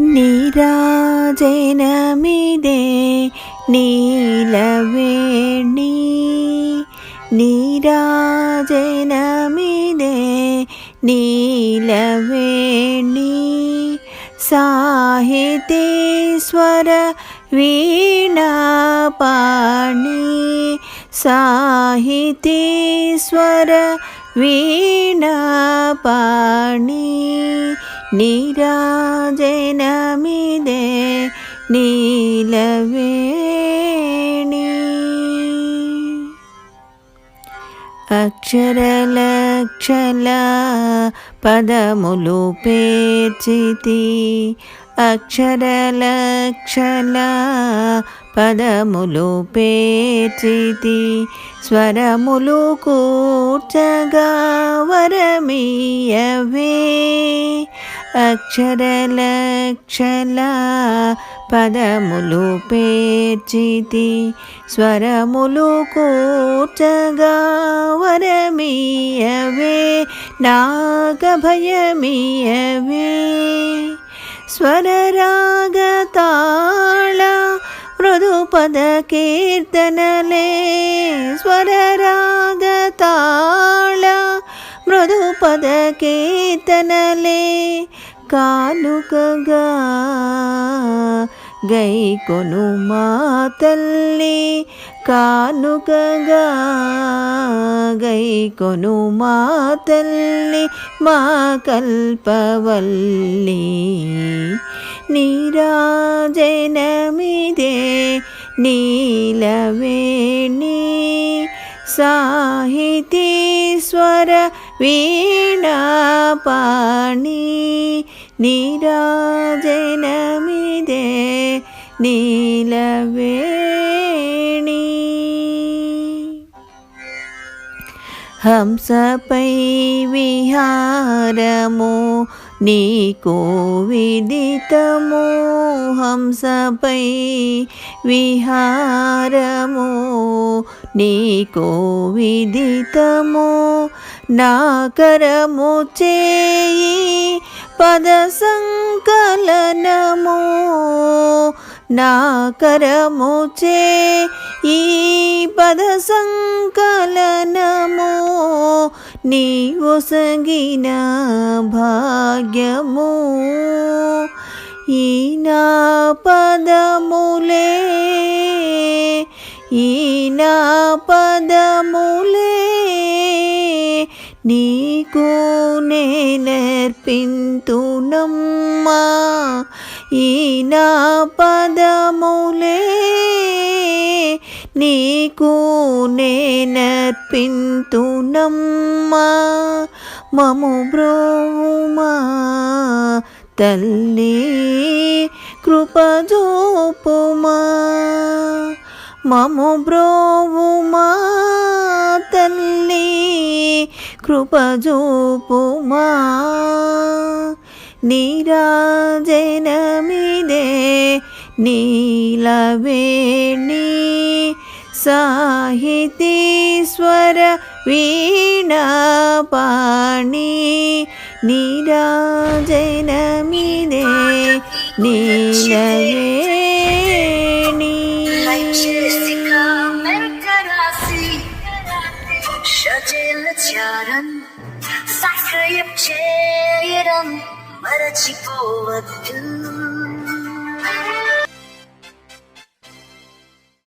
నీరాజనమిదే నీలవేణి. నీరాజనమిదే నీలవేణి. సాహితేశ్వర వీణాపాణి. సాహితేశ్వర వీణాపాణి. నీరాజనమిదే నీలవేణి. అక్షరలక్షల పదములు పేర్చితి. అక్షరలక్షల పదములు పేర్చితి. స్వరములు కూర్చగా వరమీయవే. అక్షరలక్షల పదములు పేర్చితి స్వరములు కూర్చగా వరమీయవే నాగభయమీయవే స్వరరాగతాళ మృదుపద కీర్తనలే స్వరరాగతాళ మృదుపద కీర్తనలే కానుకగా గై కొను మా తల్లి కానుకగా గై కొను మా తల్లి మా కల్పవల్లి నీరాజనమిదే నీలవేణి సాహితీశ్వర వీణాపాణి నీరాజనమిదే నీలవేణి. హంసపై విహారము నీకు విదితము. హంసపై విహారము నీకు విదితము. నాకరము చేయి పద సంకలనము నాకరము చే ఈ పద సంకలనము నీవు సగిన భాగ్యము ఈ నా పదములే ఈ నా పదము నీకు నేర్పింతునమ్మా ఈ నా పదములే నీకు నేనర్పింతునమ్మా. మము బ్రోమా తల్లి కృపజోపుమా మము బ్రోవుమా తల్లి కృపజోపుమా. నీరాజనమిదే నీలవేణి సాహితీశ్వర వీణాపాణి. నీరాజనమిదే నీలవేణి షజేల చారం సాక్రయం చేయడం మరచిపోవద్దు